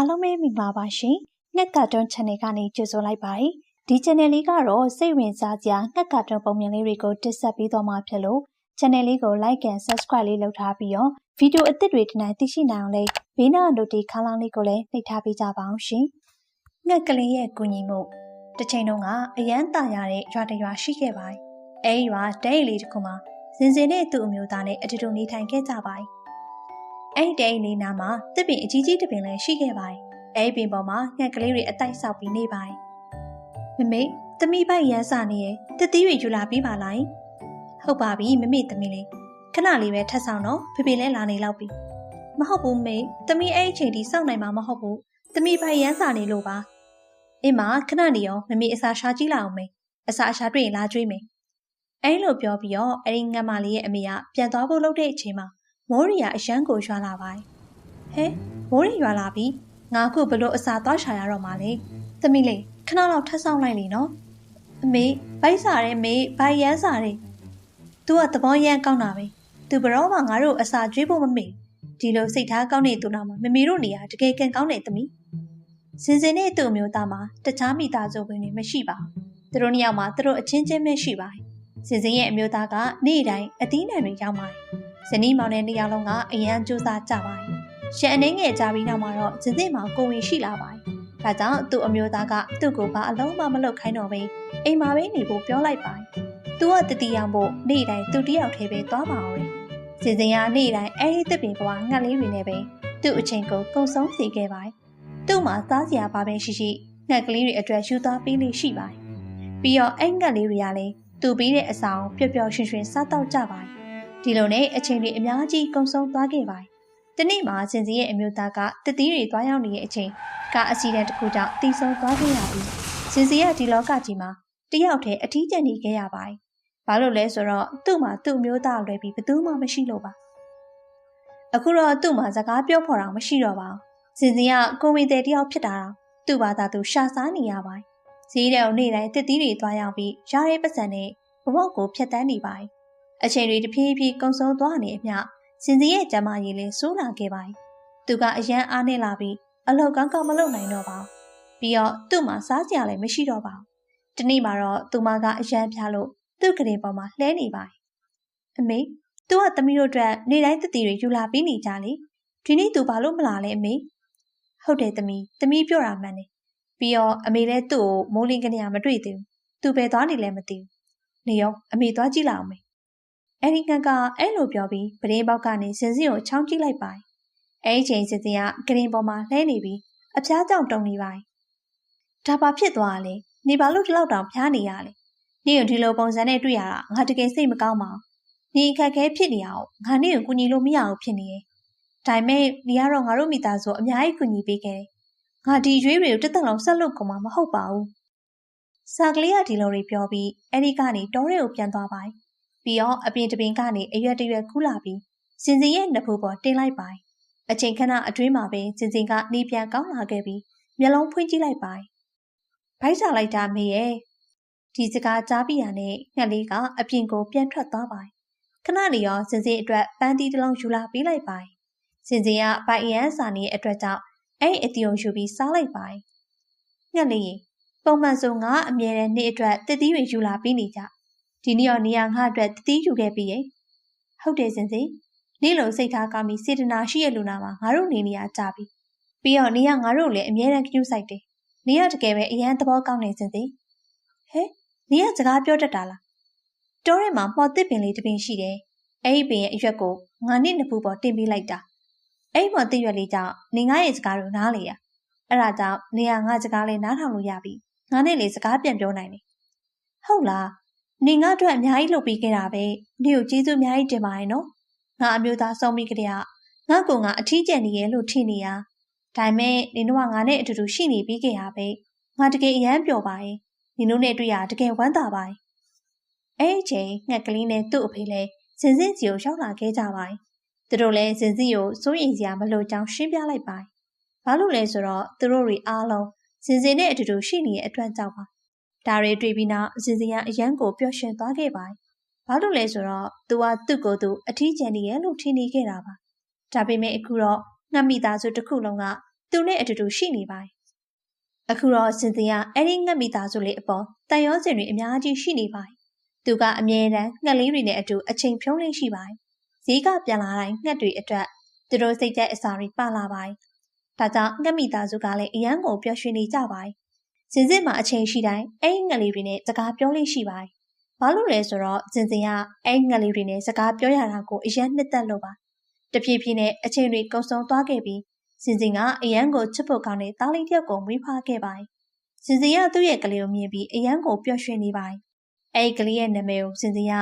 အားလုံးပဲမင်္ဂလာပါရှင်။ငှက်ကာတွန်း channel ကနေကြိုဆိုလိုက်ပါတယ်။ဒီ channel လေးကတော့စိတ်ဝင်စားစရာငှက်ကာတွန်းပုံမြင်လေးတွေကိုတင်ဆက်ပေးသွားမှာဖြစ်လို့ channel လေးကို like and subscribe လေးလုပ်ထားပြီးတော့ဗီဒီယိုအသစ်တွေဒီနေ့သိရှိနိုင်အောင်လေးဘေးနား notification ခေါင်းလောင်းလေးကိုလည်းနှိပ်ထားပေးကြပါအောင်ရှင်။ငှက်ကလေးရဲ့ကူညီမှုတစ်ချိန်လုံးကအရန်တာရတဲ့ရွာတရွာရှိခဲ့ပါတယ်။အဲဒီရွာတဲရီလေးတစ်ခုမှာစင်စင်နဲ့သူ့အမျိုးသားနဲ့အတူတူနေထိုင်ခဲ့ကြပါတယ်။ အဲ့ဒီတဲရီလေးနားမှာတစ်ပင်အကြီးကြီးတစ်ပင်လည်းရှိခဲ့ပါတယ်။အဲ့ဒီပင်ပေါ်မှာငှက်ကလေးတွေအတိုက်ဆောက်ပြီးနေပါတယ်။မမေသမီးပိုက်ရမ်းစာနေရဲ့တသီးတွေယူလာပြီးပါလား။ဟုတ်ပါပြီမမေသမီးလေးခဏလေးပဲထပ်ဆောင်တော့ဖေဖေလည်းလာနေလောက်ပြီ။မဟုတ်ဘူးမေသမီးအဲ့အချိန်ထိစောင့်နိုင်မှာမဟုတ်ဘူး။သမီးပိုက်ရမ်းစာနေလို့ပါ။အင်းမခဏနေရောမမေအစာရှာကြည့်လာအောင်မေ။အစာရှာတွေ့ရင်လာကြွေးမေ။အဲ့လိုပြောပြီးတော့အဲ့ဒီငတ်မလေးရဲ့အမေကပြန်သွားဖို့လုပ်တဲ့အချိန်မှာ မိုးရီယာအရန်ကိုရွာလာပါတယ်။ဟဲမိုးရီရွာလာပြီ။ငါခုဘလို့အစာသွားရှာရတော့မှလေ။သမီးလေးခဏလောက်ထပ်ဆောင်လိုက်လေနော်။အမေဘိုက်စားတယ်မေဘိုက်ရမ်းစားတယ်။ तू ကသဘောရမ်းကောင်းတာပဲ။ तू ဘရောမှငါတို့အစာကျွေးဖို့မမေ့။ဒီလိုစိတ်ထားကောင်းတဲ့သူနာမှာမမေတို့နေရာတကယ်ကန်ကောင်းတဲ့သမီး။စင်စင်နဲ့သူ့အမျိုးသားမှာတခြားမိသားစုဝင်တွေမရှိပါဘူး။သူတို့နှစ်ယောက်မှာသူတို့အချင်းချင်းပဲရှိပါတယ်။စင်စင်ရဲ့အမျိုးသားကနေ့တိုင်းအသီးနှံတွေရောက်ပါတယ်။ ဇနီးမောင်နဲ့နှစ်ယောက်လုံးကအရန်ကြိုးစားကြပါတယ်။ရှန်အနေငယ်ကြပြီးနောက်မှာတော့စင်စင်မှာကိုဝင်ရှိလာပါတယ်။ဒါကြောင့်သူ့အမျိုးသားကသူ့ကိုဘာအလုံးမမလုပ်ခိုင်းတော့ဘဲအိမ်မှာပဲနေဖို့ပြောလိုက်ပါတယ်။ "तू ကတတိယဖို့နေ့တိုင်းသူတယောက်တည်းပဲသွားပါအောင်။စင်စင်ကနေ့တိုင်းအဲဒီတစ်ပင်ကွာငှက်လေးတွေနဲ့ပဲသူ့အချိန်ကိုကုံဆုံးစေခဲ့ပါတယ်။သူ့မှာစားစရာဘာပဲရှိရှိငှက်ကလေးတွေအတွက်ယူသားပေးလို့ရှိပါတယ်။ပြီးတော့အဲ့ငှက်လေးတွေကလည်းသူပြီးတဲ့အဆောင်ပျော်ပျော်ရွှင်ရွှင်စားတော့ကြပါတယ်။ ဒီလိုနဲ့အချိန်တွေအများကြီးကုံဆုံးသွားခဲ့ပါတယ်။တနေ့မှာစင်စင်ရဲ့အမျိုးသားကတတိတွေသွားရောက်နေတဲ့အချိန်ကားအစီအတန်းတစ်ခုကြောင့်တီးဆုံးသွားခဲ့ရပြီးစင်စင်ရဲ့ဒီလောကကြီးမှာတယောက်တည်းအထီးကျန်နေခဲ့ရပါတယ်။ဘာလို့လဲဆိုတော့သူ့မှာသူ့အမျိုးသားလွယ်ပြီးဘယ်သူမှမရှိလို့ပါ။အခုတော့သူ့မှာစကားပြောဖော်တာမရှိတော့ပါဘူး။စင်စင်ကကိုမီတဲ့တယောက်ဖြစ်တာတော့သူ့ဘာသာသူရှာစားနေရပါတယ်။ဈေးတဲ့နေ့တိုင်းတစ်သီးတွေသွားရောက်ပြီးရတဲ့ပတ်စံနဲ့ဘဝကိုဖျက်ဆီးနေပါတယ်။ အချိန်တွေတဖြည်းဖြည်းကုံဆုံးသွားနေအမျှစင်စင်ရဲ့ကျမကြီးလည်းဆိုးလာခဲ့ပါတယ်။သူကအရန်အားနေလာပြီးအလောက်ကောင်းကောင်းမလုပ်နိုင်တော့ပါဘူး။ပြီးတော့သူ့မှာစားစရာလည်းမရှိတော့ပါဘူး။ဒီနေ့မှာတော့သူမကအရန်ပြလို့သူ့ကလေးပေါ်မှာလှဲနေပါတယ်။အမေသူကသမီးတို့အတွက်နေတိုင်းတတိတွေယူလာပြီးနေကြလေ။ဒီနေ့သူဘာလို့မလာလဲအမေ။ဟုတ်တယ်သမီး။သမီးပြောတာမှန်တယ်။ပြီးတော့အမေလည်းသူ့ကိုမိုးလင်းကနေမတွေ့သေးဘူး။သူပဲသွားနေလဲမသိဘူး။နေရောအမေသွားကြည့်လာအောင်မေ။ အဲဒီငကအဲ့လိုပြောပြီးပရင်းပေါက်ကနေစင်စင်ကိုချောင်းကြည့်လိုက်ပါတယ်။အဲဒီချိန်စင်စင်ကဂရင်ပေါ်မှာလှဲနေပြီးအဖျားကြောင်တုံနေပါတယ်။ဒါဘာဖြစ်သွားလဲ။နေဘာလို့ဒီလောက်တောင်ဖျားနေရလဲ။နေကိုဒီလိုပုံစံနဲ့တွေ့ရတာငါတကယ်စိတ်မကောင်းပါဘူး။နေအခက်ခဲဖြစ်နေအောင်ငါနေကိုကူညီလို့မရဘူးဖြစ်နေရဲ့။ဒါပေမဲ့နေရတော့ငါတို့မိသားစုအများကြီးကူညီပေးခဲ့တယ်။ငါဒီရွေးတွေကိုတက်တက်လုံးဆက်လုပ်ကုန်မှာမဟုတ်ပါဘူး။စာကလေးကဒီလိုတွေပြောပြီးအဲ့ဒီကနေတောထဲကိုပြန်သွားပါတယ်။ ပြီးတော့အပြင်တပင်ကနေအရွက်တရွက်ခူးလာပြီးစင်စင်ရဲ့နဖူးပေါ်တင်လိုက်ပါတယ်။အချိန်ခဏအတွင်းမှာပဲစင်စင်ကနေပြန်ကောင်းလာခဲ့ပြီးမျက်လုံးဖွင့်ကြည့်လိုက်ပါတယ်။ဗိုက်စားလိုက်တာမေရဲ့ဒီစကားကြားပြီးရနဲ့ငှက်လေးကအပြင်ကိုပြန်ထွက်သွားပါတယ်။ခဏနေရောစင်စင်အတွက်ပန်းတီးတစ်လုံးယူလာပေးလိုက်ပါတယ်။စင်စင်ကဗိုက်အရန်စာနေတဲ့အတွက်ကြောင့်အဲ့အတီယုံယူပြီးစားလိုက်ပါတယ်။ငှက်လေးပုံမှန်ဆိုငါအမြဲတမ်းနေ့အတွက်တတိတွေယူလာပေးနေကြ။ ဒီနေ့ရောနေရာငါအတွက်တတိယူခဲ့ပြီးရဲ့။ဟုတ်တယ်စင်စင်နေ့လိုစိတ်ထားကောင်းပြီးစေတနာရှိရဲ့လူနာမှာငါတို့နေနေရကြပြီ။ပြီးတော့နေရငါတို့လည်းအမြဲတမ်းကြည့်ဆိုင်တယ်။နေရတကယ်ပဲအရန်သဘောကောင်းနေစင်စင်။ဟဲနေရစကားပြောတတ်တာလား။တောထဲမှာမှော်တစ်ပင်လေးတစ်ပင်ရှိတယ်။အဲ့ဒီပင်ရဲ့အရွက်ကိုငါနဲ့နှစ်ဖူးပေါ်တင်ပေးလိုက်တာ။အဲ့ဒီမှတစ်ရွက်လေးကြောင့်နေငါရဲ့စကားကိုနားလေရ။အဲ့ဒါကြောင့်နေရငါစကားလေးနားထောင်လို့ရပြီ။ငါနဲ့လေစကားပြန်ပြောနိုင်တယ်။ဟုတ်လား။ နေငါအတွက်အများကြီးလုပ်ပေးခဲ့တာပဲ။နေကိုကျေးဇူးအများကြီးတင်ပါတယ်နော်။ငါအမျိုးသားဆုံးပြီးကြတဲ့ငါကောင်ကအထီးကျန်နေရဲ့လို့ထင်နေရ။ဒါပေမဲ့နေတော့ငါနဲ့အတူတူရှိနေပြီးခဲ့ရပဲ။ငါတကယ်အရန်ပျော်ပါရဲ့။နေတို့နဲ့တွေ့ရတကယ်ဝမ်းသာပါရဲ့။အဲ့ဒီချိန်ငှက်ကလေးနဲ့သူ့အဖေလည်းစင်စင်စီကိုရောက်လာခဲ့ကြပါတယ်။သူတို့လည်းစင်စင်ကိုစိုးရင်စရာမလိုကြောင်းရှင်းပြလိုက်ပါတယ်။ဘာလို့လဲဆိုတော့သူတို့တွေအားလုံးစင်စင်နဲ့အတူတူရှိနေတဲ့အတွက်ကြောင့်ပါ။ ဒါတွေတွေ့ပြီးနောက်စင်စင်ကအရန်ကိုပျော်ရွှင်သွားခဲ့ပါတယ်။ဘာလို့လဲဆိုတော့သူကသူ့ကိုယ်သူအထီးကျန်နေရဲ့လို့ထင်နေခဲ့တာပါ။ဒါပေမဲ့အခုတော့ငှက်မိသားစုတစ်ခုလုံးကသူနဲ့အတူတူရှိနေပါတယ်။အခုတော့စင်စင်ကအဲ့ဒီငှက်မိသားစုလေးအပေါ်တန်ရောစင်တွေအများကြီးရှိနေပါတယ်။သူကအမြဲတမ်းငှက်လေးတွေနဲ့အတူအချိန်ဖြုံးလေးရှိပါတယ်။ဈေးကပြန်လာတိုင်းငှက်တွေအတွက်သူတို့စိတ်ကြိုက်အစာတွေပါလာပါတယ်။ဒါကြောင့်ငှက်မိသားစုကလည်းအရန်ကိုပျော်ရွှင်နေကြပါတယ်။ စင်စင်မှာအချိန်ရှိတိုင်းအဲ့ဒီငှက်လေးတွေနဲ့စကားပြောလေးရှိပါတယ်။ဘာလို့လဲဆိုတော့စင်စင်ကအဲ့ငှက်လေးတွေနဲ့စကားပြောရတာကိုအရန်နှစ်သက်လို့ပါ။တဖြည်းဖြည်းနဲ့အချိန်တွေကုန်ဆုံးသွားခဲ့ပြီးစင်စင်ကအရန်ကိုချစ်ဖို့ကောင်းတဲ့သားလေးတစ်ယောက်ကိုမွေးဖွားခဲ့ပါတယ်။စင်စင်ကသူ့ရဲ့ကလေးကိုမြင်ပြီးအရန်ကိုပျော်ရွှင်နေပါတယ်။အဲဒီကလေးရဲ့နာမည်ကိုစင်စင်က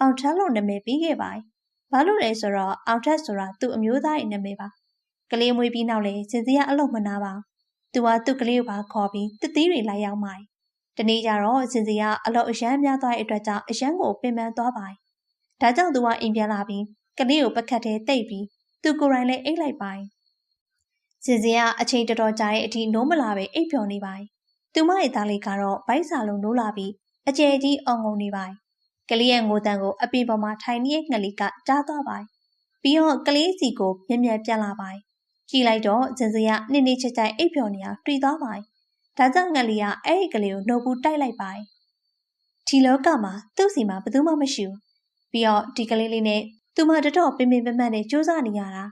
အောင်ထက်လို့နာမည်ပေးခဲ့ပါတယ်။ဘာလို့လဲဆိုတော့အောင်ထက်ဆိုတာသူ့အမျိုးသားရဲ့နာမည်ပါ။ကလေးမွေးပြီးနောက်လေစင်စင်ကအလုပ်မနာပါဘူး။ သူကသူ့ကလေးကိုပါခေါ်ပြီးတသီးတွေလိုက်ရောက်ပါတယ်။တနေ့ကျတော့စင်စင်ကအလုပ်အရန်များသွားတဲ့အတွက်ကြောင့်အရန်ကိုပင်ပန်းသွားပါတယ်။ဒါကြောင့်သူကအိမ်ပြန်လာပြီးကလေးကိုပကတ်ထဲတိတ်ပြီးသူကိုယ်တိုင်လည်းအိတ်လိုက်ပါတယ်စင်စင်ကအချိန်တော်တော်ကြာတဲ့အထိနိုးမလာပဲအိပ်ပျော်နေပါတယ်။သူမရဲ့သားလေးကတော့ဗိုက်စာလုံးနိုးလာပြီးအကျယ်ကြီးအောင်ငုံနေပါတယ်။ကလေးရဲ့ငိုတန်ကိုအပင်ပေါ်မှာထိုင်နေတဲ့ငှက်လေးကကြားသွားပါတယ်။ပြီးတော့ကလေးစီကိုမြင်မြန်ပြန်လာပါတယ်။ ကြည့်လိုက်တော့စင်စင်ကနစ်နစ်ချစ်ချိုက်အိပ်ပျော်နေတာတွေ့သွားပါတယ်။ဒါကြောင့်ငှက်လေးကအဲ့ဒီကလေးကိုနှုတ်ဘူးတိုက်လိုက်ပါတယ်။ဒီလောကမှာသူ့စီမှာဘယ်သူမှမရှိဘူး။ပြီးတော့ဒီကလေးလေးနဲ့သူမတတော်ပင်ပင်ပန်းပန်းနဲ့စူးစမ်းနေရတာ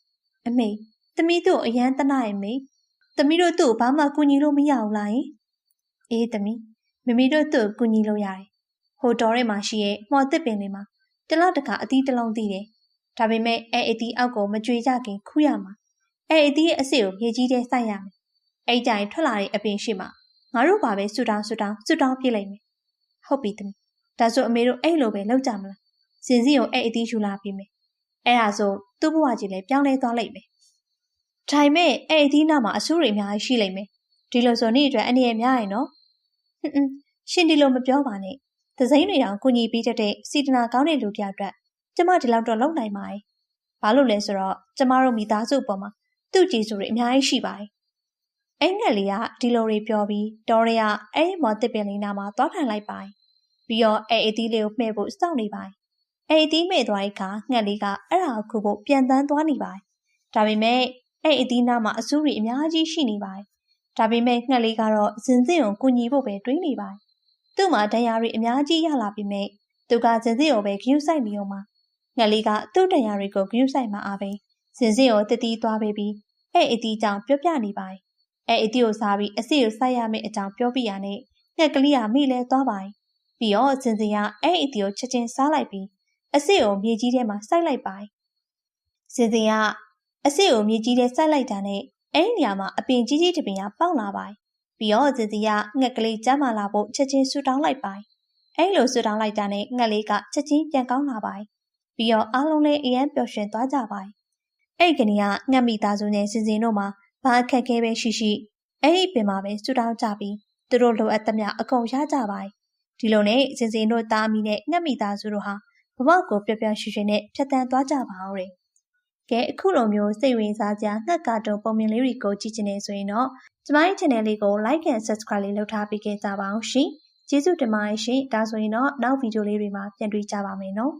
။အမေ။သမီးတို့အရန်တနာရဲ့မေ။သမီးတို့သူ့ကိုဘာမှကူညီလို့မရဘူးလားယင်။အေးသမီးမမီတို့သူ့ကိုကူညီလို့ရတယ်။ဟိုတော်ထဲမှာရှိရဲ့မှော်သစ်ပင်လေးမှာတလောက်တကအသီးတစ်လုံးသိတယ်။ဒါပေမဲ့အဲအသီးအောက်ကိုမကြွေကြခင်ခူးရမှာ။ အဲအသီးရဲ့အစစ်ကိုမြေကြီးထဲစိုက်ရမယ်။အဲ့ကြရင်ထွက်လာတဲ့အပင်ရှိမှငါတို့ပါပဲဆူတောင်းဆူတောင်းဆူတောင်းပြလိုက်မယ်။ဟုတ်ပြီသမီး။ဒါဆိုအမေတို့အဲ့လိုပဲလုပ်ကြမလား။စင်စည်းကိုအဲ့အသီးယူလာပြီးမယ်။အဲ့ဒါဆိုသူ့ဘဝကြီးလည်းပြောင်းလဲသွားလိမ့်မယ်။ဒါပေမဲ့အဲ့အသီးနာမှာအဆူးတွေအများကြီးရှိလိမ့်မယ်။ဒီလိုဆိုနေ့အတွက်အနေရများရင်နော်။ဟွန်းဟွန်းရှင်ဒီလိုမပြောပါနဲ့။သစိမ်းတွေတောင်ကုညီပေးတတ်တဲ့စီတနာကောင်းတဲ့လူတယောက်အတွက်ကျမဒီလောက်တော့လုံနိုင်ပါတယ်။ဘာလို့လဲဆိုတော့ကျမတို့မိသားစုပေါ်မှာ သူ့ကြည်စုတွေအများကြီးရှိပါတယ်။အဲ့ငက်လေးကဒီလိုတွေပြောပြီးတော်ရရအဲ့မော်တစ်ပင်လေးနာမှာသွားထိုင်လိုက်ပါတယ်။ပြီးတော့အဲ့အသီးလေးကိုမှဲ့ဖို့စောင့်နေပါတယ်။အဲ့အသီးမဲ့သွားတဲ့အခါငှက်လေးကအဲ့ဒါကိုခုဖို့ပြန်တန်းသွားနေပါတယ်။ဒါပေမဲ့အဲ့အသီးနာမှာအဆူးတွေအများကြီးရှိနေပါတယ်။ဒါပေမဲ့ငှက်လေးကတော့ဇင်စင်ကိုကူညီဖို့ပဲတွေးနေပါတယ်။သူ့မှာဒဏ်ရာတွေအများကြီးရလာပြီးမဲ့သူကဇင်စင်ကိုပဲဂရုစိုက်နေအောင်မှာငှက်လေးကသူ့ဒဏ်ရာတွေကိုဂရုစိုက်မှာအားပဲဇင်စင်ကိုတတိသွားပေးပြီး အဲ့အသီးကြောင့်ပြောပြနေပါတယ်။အဲ့အသီးကိုစားပြီးအစီကိုစိုက်ရမယ့်အကြောင်းပြောပြရနဲ့ငှက်ကလေးကမိလဲသွားပါတယ်။ပြီးတော့ဇင်စင်ကအဲ့အသီးကိုချက်ချင်းစားလိုက်ပြီးအစစ်ကိုမြေကြီးထဲမှာစိုက်လိုက်ပါတယ်။စင်စင်ကအစစ်ကိုမြေကြီးထဲစိုက်လိုက်တာနဲ့အဲ့ဒီနေရာမှာအပင်ကြီးကြီးတစ်ပင်ကပေါက်လာပါတယ်။ပြီးတော့စင်စင်ကငှက်ကလေးကျမ်းမာလာဖို့ချက်ချင်းဆူတောင်းလိုက်ပါတယ်။အဲ့လိုဆူတောင်းလိုက်တာနဲ့ငှက်လေးကချက်ချင်းပြန်ကောင်းလာပါတယ်။ပြီးတော့အားလုံးလည်းအရန်ပျော်ရွှင်သွားကြပါတယ်။ အဲ့ဒီကနေကငှက်မိသားစုနဲ့စင်စင်တို့မှာဘာအခက်ခဲပဲရှိရှိအဲ့ဒီပင်မှာပဲဆူတောင်းကြပြီးသူတို့လိုအပ်သမျှအကုန်ရကြပါတယ်။ဒီလိုနဲ့စင်စင်တို့သားအမိနဲ့ငှက်မိသားစုတို့ဟာဘဝကိုပျော်ပျော်ရွှင်ရွှင်နဲ့ဖြတ်သန်းသွားကြပါအောင်တယ်။ကဲအခုလိုမျိုးစိတ်ဝင်စားကြငှက်ကာတုံပုံမြင်လေးတွေကိုကြည့်ချင်နေဆိုရင်တော့ကျမရဲ့ channel လေးကို like and subscribe လေးလုပ်ထားပေးခဲ့ကြပါအောင်ရှင်။ကျေးဇူးတင်ပါတယ်ရှင်။ဒါဆိုရင်တော့နောက်ဗီဒီယိုလေးတွေမှာပြန်တွေ့ကြပါမယ်နော်။